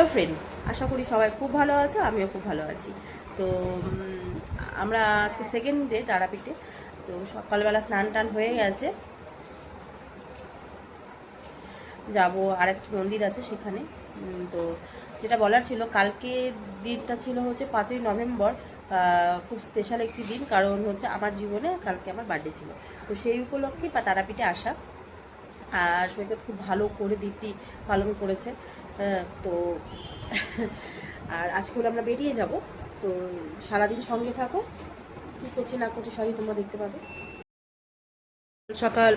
Hello friends আশা করি সবাই খুব ভালো আছো, আমিও খুব ভালো আছি। তো আমরা আজকে সেকেন্ড ডে তারাপীঠে। তো সকালবেলা স্নান টান হয়ে গেছে। যাব, আরেকটি মন্দির আছে সেখানে। তো যেটা বলার ছিল, কালকে দিনটা ছিল হচ্ছে পাঁচই নভেম্বর খুব স্পেশাল একটি দিন, কারণ হচ্ছে আমার জীবনে কালকে আমার বার্থডে ছিল। তো সেই উপলক্ষে বা তারাপীঠে আসা। আর সৈকত খুব ভালো করে দিনটি পালন করেছে। তো আর আজকে হলো আমরা বেরিয়ে যাব। তো সারাদিন সঙ্গে থাকো। কী করছি, না করছি, সবই তোমরা দেখতে পাবে। সকাল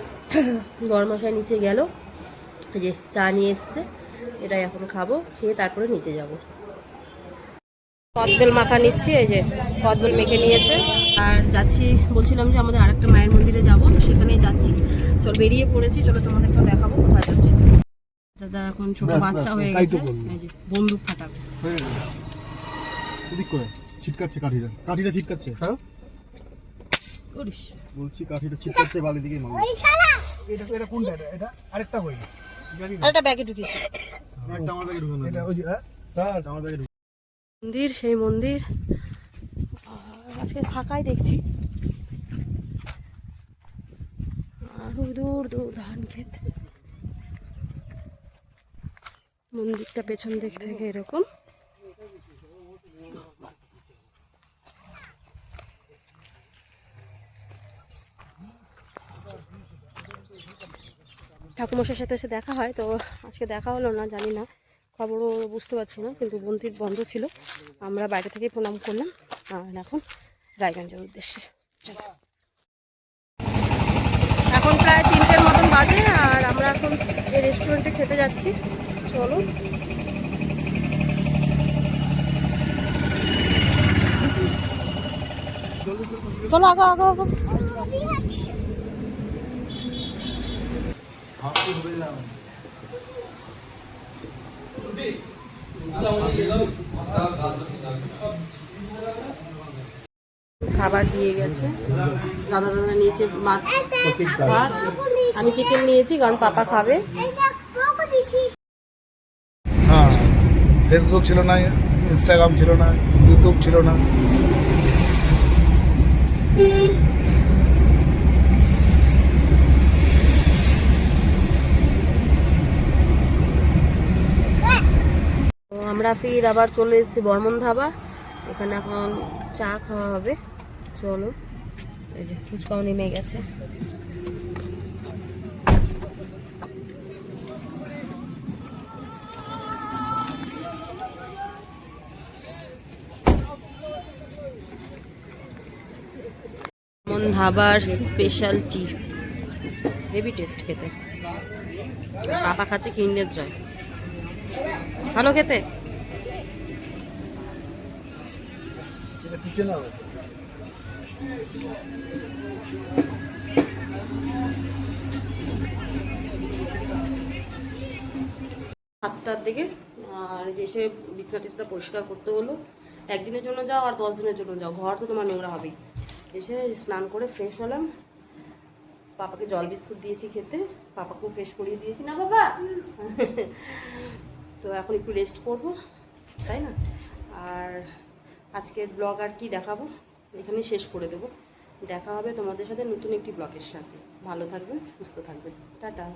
বরমশাই নিচে গেল। যে চা নিয়ে এসছে, এটাই এখন খাব, খেয়ে তারপরে নিচে যাব। কদবেল মাখা নিচ্ছি, এই যে কদবেল মেখে নিয়েছে। আর যাচ্ছি, বলছিলাম যে আমাদের আরেকটা মায়ের মন্দিরে যাব, তো সেখানেই যাচ্ছি। চল, বেরিয়ে পড়েছি, চলো তোমাদেরকেও দেখাবো, কোথায় যাচ্ছি। দাদা এখন ছোট বাচ্চা হয়ে গেছে। বন্দুক ফাটাবে। এদিক করে ছিটকাচ্ছে কাঠিটা। কাঠিটা ছিটকাচ্ছে? হ্যাঁ। বলছি কাঠিটা ছিটকাচ্ছে বালি দিকে মারো এটা এটা কোনটা এটা? এটা আরেকটা বই জানি না। আর ব্যাগে ঢুকিয়েছি। একটা আমার ব্যাগে ঢুকানো এটা ওই যে হ্যাঁ স্যার আমার ব্যাগে মন্দির সেই মন্দির। আর আজকে ফাঁকাই দেখছি। আরও দূর দূর ধান ক্ষেত। মন্দিরটা পেছন দিক থেকে এরকম। ঠাকুমশার সাথে এসে দেখা হয়, তো আজকে দেখা হলো না, জানি না। খবরও বুঝতে পারছি না, কিন্তু মন্দির বন্ধ ছিল। আমরা বাইরে থেকে প্রণাম করলাম। আর এখন রায়গঞ্জের উদ্দেশ্যে। এখন প্রায় তিনটের মতন বাজে, আর আমরা এখন এই রেস্টুরেন্টে খেতে যাচ্ছি। চলো। চলো আগো আগো আগো। খাবার দিয়ে গেছে। দাদা দাদা নিয়েছে মাছ ভাত। আমি চিকেন নিয়েছি কারণ পাপা খাবে। ফেসবুক ছিল না ইনস্টাগ্রাম ছিল না ইউটিউব ছিল না। আমরা ফির আবার চলে এসেছি বর্মন ধাবা। এখানে এখন চা খাওয়া হবে। চলো এই যে ফুচকাও নেমে গেছে। বর্মন ধাবার স্পেশাল টি হেভি টেস্ট খেতে। পাপা খাচ্ছে কিন্ডের জয় ভালো খেতে? সাতটার দিকে, আর যে এসে বিছনা টিছনা পরিষ্কার করতে হলো, একদিনের জন্য যাও আর দশ দিনের জন্য যাও। ঘর তো তোমার নোংরা হবেই। এসে স্নান করে ফ্রেশ হলাম। পাপাকে জল বিস্কুট দিয়েছি খেতে। পাপাকেও ফ্রেশ করিয়ে দিয়েছি। না বাবা? তো এখন একটু রেস্ট করব, তাই না? আর আজকের ব্লগ আর কি দেখাবো? এখানে শেষ করে দেবো। দেখা হবে তোমাদের সাথে নতুন একটি ব্লগের সাথে। ভালো থাকবেন, সুস্থ থাকবেন। টাটা।